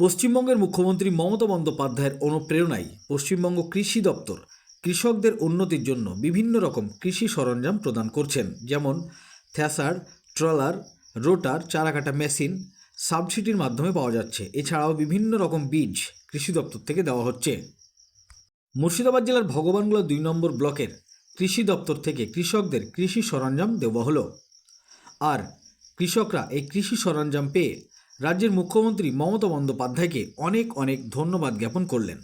পশ্চিমবঙ্গের মুখ্যমন্ত্রী মমতা বন্দ্যোপাধ্যায়ের অনুপ্রেরণায় পশ্চিমবঙ্গ কৃষি দপ্তর কৃষকদের উন্নতির জন্য বিভিন্ন রকম কৃষি সরঞ্জাম প্রদান করছেন, যেমন থ্যাসার, ট্রলার, রোটার, চারাকাটা মেশিন সাবসিডির মাধ্যমে পাওয়া যাচ্ছে। এছাড়াও বিভিন্ন রকম বীজ কৃষি দপ্তর থেকে দেওয়া হচ্ছে। মুর্শিদাবাদ জেলার ভগবানগোলা দুই নম্বর ব্লকের কৃষি দপ্তর থেকে কৃষকদের কৃষি সরঞ্জাম দেওয়া হলো। আর কৃষকরা এই কৃষি সরঞ্জাম পেয়ে রাজ্যের মুখ্যমন্ত্রী মমতা বন্দ্যোপাধ্যায়কে অনেক অনেক ধন্যবাদ জ্ঞাপন করলেন।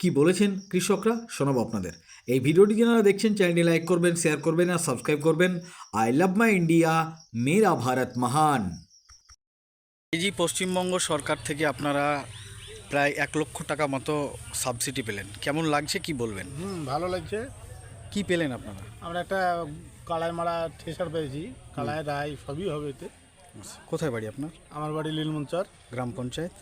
কি বলেছেন কৃষকরা? শোনাবো আপনাদের। এই ভিডিওটি যারা দেখছেন চ্যানেলটি লাইক করবেন শেয়ার করবেন আর সাবস্ক্রাইব করবেন। আই লাভ মাই ইন্ডিয়া মেরা ভারত মহান। এই যে পশ্চিমবঙ্গ সরকার থেকে আপনারা প্রায় এক লক্ষ টাকা মতো সাবসিডি পেলেন। কেমন লাগছে কি বলবেন? হুম ভালো লাগছে। কি পেলেন আপনারা? আমরা একটা কালাই মারা ঠেসার পেয়েছি। কালাই রায় সবই হবে এতে। কোথায় বাড়ি আপনার? আমার বাড়ি লীলমঞ্চর গ্রাম পঞ্চায়েত।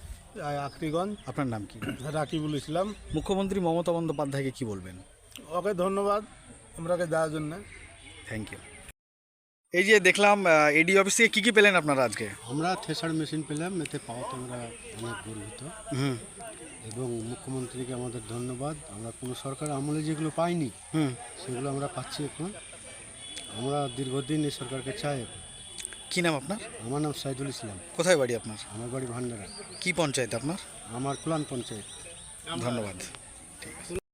আকরিগঞ্জ। আপনার নাম কি? রাকিবুল ইসলাম। মুখ্যমন্ত্রী মমতা বন্দ্যোপাধ্যায়কে কি বলবেন? ওকে ধন্যবাদ। আমরাকে দেওয়ার জন্য। থ্যাংক ইউ এই যে দেখলাম এডি অফিস থেকে কী কী পেলেন আপনারা আজকে? আমরা থ্রেসার মেশিন পেলাম এতে পাওয়াতে আমরা অনেক গর্বিত। হুম। এবং মুখ্যমন্ত্রীকে আমাদের ধন্যবাদ। আমরা কোনো সরকার আমলে যেগুলো পাইনি হুম। সেগুলো আমরা পাচ্ছি এখন। আমরা দীর্ঘদিন এই সরকারকে চাই কী নাম আপনার? আমার নাম সাইদুল ইসলাম। কোথায় বাড়ি আপনার? আমার বাড়ি ভান্ডারা। কি পঞ্চায়েত আপনার? আমার কুলান পঞ্চায়েত। ধন্যবাদ। ঠিক আছে।